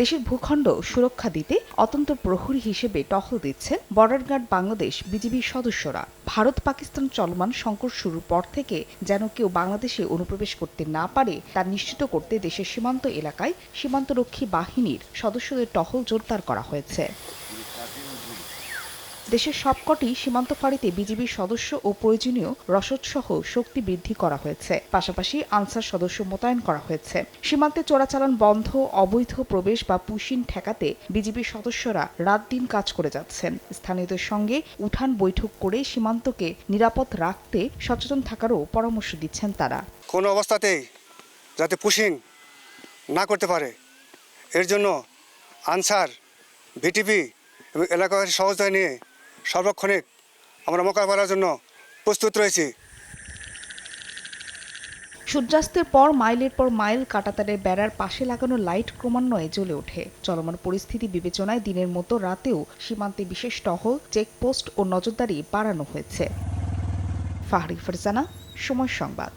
দেশের ভূখণ্ড সুরক্ষা দিতে অত্যন্ত প্রহরী হিসেবে টহল দিচ্ছেন বর্ডার গার্ড বাংলাদেশ বিজিবির সদস্যরা। ভারত পাকিস্তান চলমান সংকট শুরুর পর থেকে যেন কেউ বাংলাদেশে অনুপ্রবেশ করতে না পারে, তা নিশ্চিত করতে দেশের সীমান্ত এলাকায় সীমান্তরক্ষী বাহিনীর সদস্যদের টহল জোরদার করা হয়েছে। দেশের সবকটি সীমান্ত ফাঁড়িতে বিজিবির সদস্য ও প্রয়োজনীয় রসদসহ শক্তি বৃদ্ধি করা হয়েছে। পাশাপাশি আনসার সদস্য মোতায়েন করা হয়েছে। সীমান্তে চোরাচালান বন্ধ, অবৈধ প্রবেশ বা পুশিন ঠেকাতে বিজিবির সদস্যরা রাত দিন কাজ করে যাচ্ছেন। স্থানীয়দের সঙ্গে উঠান বৈঠক করে সীমান্তকে নিরাপদ রাখতে সচেতন থাকারও পরামর্শ দিচ্ছেন তারা। কোনো অবস্থাতেই যাতে পুশিং না করতে পারে। এর জন্য আনসার ভিটিপি এবং এলাকাবাসী সহযোগিতা নিয়ে সর্বক্ষণিক আমরা মোকাবেলার জন্য প্রস্তুত রয়েছি। সূর্যাস্তের পর মাইলের পর মাইল কাটাতারের বেড়ার পাশে লাগানো লাইট ক্রমান্বয়ে জ্বলে ওঠে। চলমান পরিস্থিতি বিবেচনায় দিনের মতো রাতেও সীমান্তে বিশেষ টহল, চেকপোস্ট ও নজরদারি বাড়ানো হয়েছে। ফাহরি ফারজানা, সময় সংবাদ।